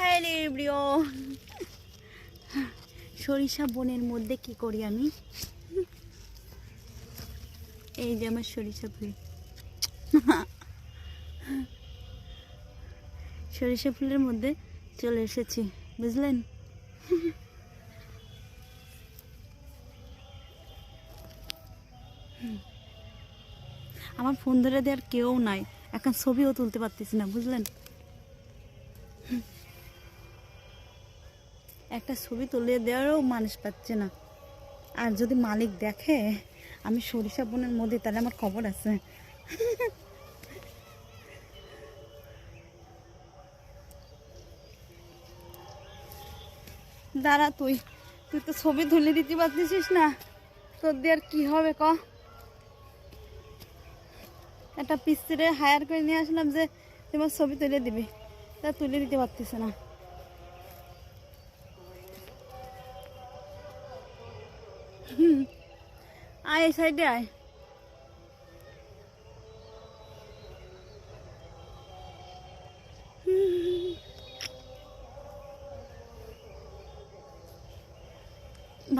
Hello প্রিয় সরিষা বনের মধ্যে কি করি আমি? এই যে আমার সরিষা ফুল। সরিষা ফুলের মধ্যে চলে এসেছি, বুঝলেন? আমার ফোন ধরে দেওয়ার কেউ নাই, এখন ছবিও তুলতে পারতেছি না, বুঝলেন? একটা ছবি তুলে দেওয়ারও মানুষ পাচ্ছে না। আর যদি মালিক দেখে, আমি সরিষা বনের মধ্যে, তাহলে আমার খবর আছে। দাঁড়া তুই তুই তো ছবি তুলে দিতে পারতেছিস না। তোর দিয়ে আর কি হবে ক? একটা পিস্তিরে হায়ার করে নিয়ে আসলাম যে, তোমার ছবি তুলে দিবি। তা তুলে দিতে পারতেছে না। আয়, এই সাইডে আয়।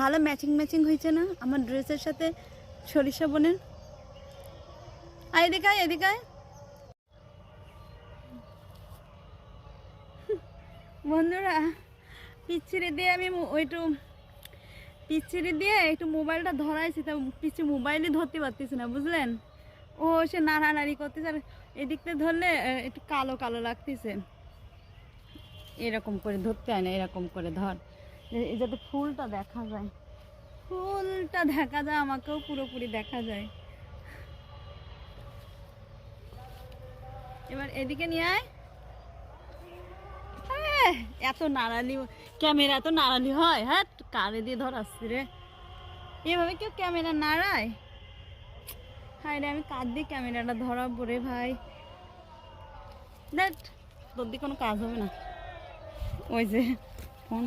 ভালো ম্যাচিং ম্যাচিং হয়েছে না? আমার ড্রেসের সাথে সরিষা বনের? আয়, এদিকে আয় এদিকে আয়। বন্ধুরা, পিচ্ছিরে দিয়ে আমি ওইটু পিচ্ছিরে দিয়ে একটু মোবাইলটা ধরাইছি তা পিচ্ছি মোবাইলে ধরতে পারতেছি না বুঝলেন? ও সে নাড়ানাড়ি করতেছে আর এদিকতে ধরলে একটু কালো কালো লাগতেছে। এরকম করে ধরতে হয় না এরকম করে ধর। যাতে ফুলটা দেখা যায়। ফুলটা দেখা যায় আমাকেও পুরোপুরি দেখা যায়। এবার এদিকে নিয়ে আয়। হ্যাঁ, এত নাড়ালি ক্যামেরা তো নাড়ালি হয় হ্যাঁ? কারে দিয়ে ধর আসছি রে। এভাবে কেউ ক্যামেরা নাড়ায়? হায় রে আমি কার দিয়ে ক্যামেরাটা ধরাবো রে ভাই। দেখ তোর দিয়ে কোনো কাজ হবে না। ওই যে ফোন।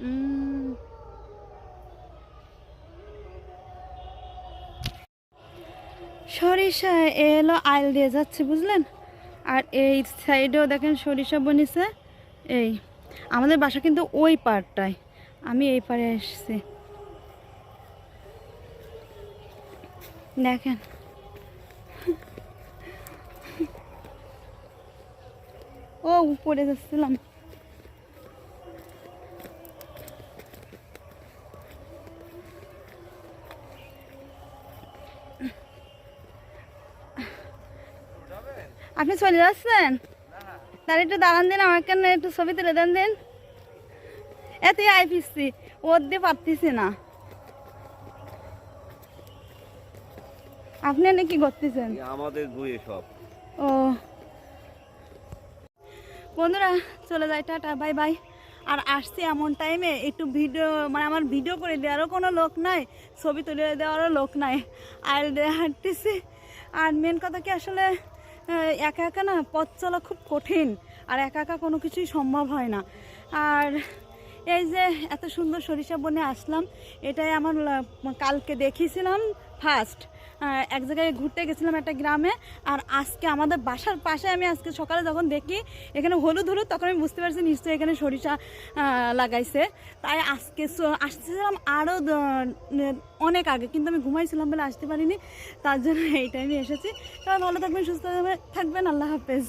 উম, সরিষা এলো আইল দিয়ে যাচ্ছে, বুঝলেন? আর এই সাইডেও দেখেন সরিষা বনিছে। এই, আমাদের বাসা কিন্তু ওই পাড়টায়। আমি এই পাড়ে এসেছি। দেখেন। ও, উপরে যাচ্ছিলাম। আপনি চলে যাচ্ছেন? তার একটু দাঁড়ান দিন আমার কেন একটু ছবি তুলে দেন দিন। এতই আই পিসছি ওর দিয়ে পারতেছি না। আপনি এনে কি করতেছেন? আমাদের বইয়ে সব। ও। বন্ধুরা চলে যাই টাটা বাই বাই। আর আসছি এমন টাইমে একটু ভিডিও মানে আমার ভিডিও করে দেওয়ারও কোনো লোক নাই ছবি তুলে দেওয়ারও লোক নাই। আর হাঁটতেছি। আর মেন কথা কি আসলে একা একা না পথ চলা খুব কঠিন। আর একা একা কোনো কিছুই সম্ভব হয় না। আর এই যে এত সুন্দর সরিষা বনে আসলাম, এটাই আমার কালকে দেখিয়েছিলাম ফার্স্ট এক জায়গায় ঘুরতে গেছিলাম একটা গ্রামে, আর আজকে আমাদের বাসার পাশে আমি আজকে সকালে যখন দেখি, এখানে হলুদ হলুদ, তখন আমি বুঝতে পারছি নিশ্চয়ই এখানে সরিষা লাগাইছে। তাই আজকে আসতেছিলাম আরও অনেক আগে, কিন্তু আমি ঘুমাইছিলাম বলে আসতে পারিনি, তার জন্য এই টাইমে এসেছি। সবাই ভালো থাকবেন, সুস্থ থাকবেন, আল্লাহ হাফেজ।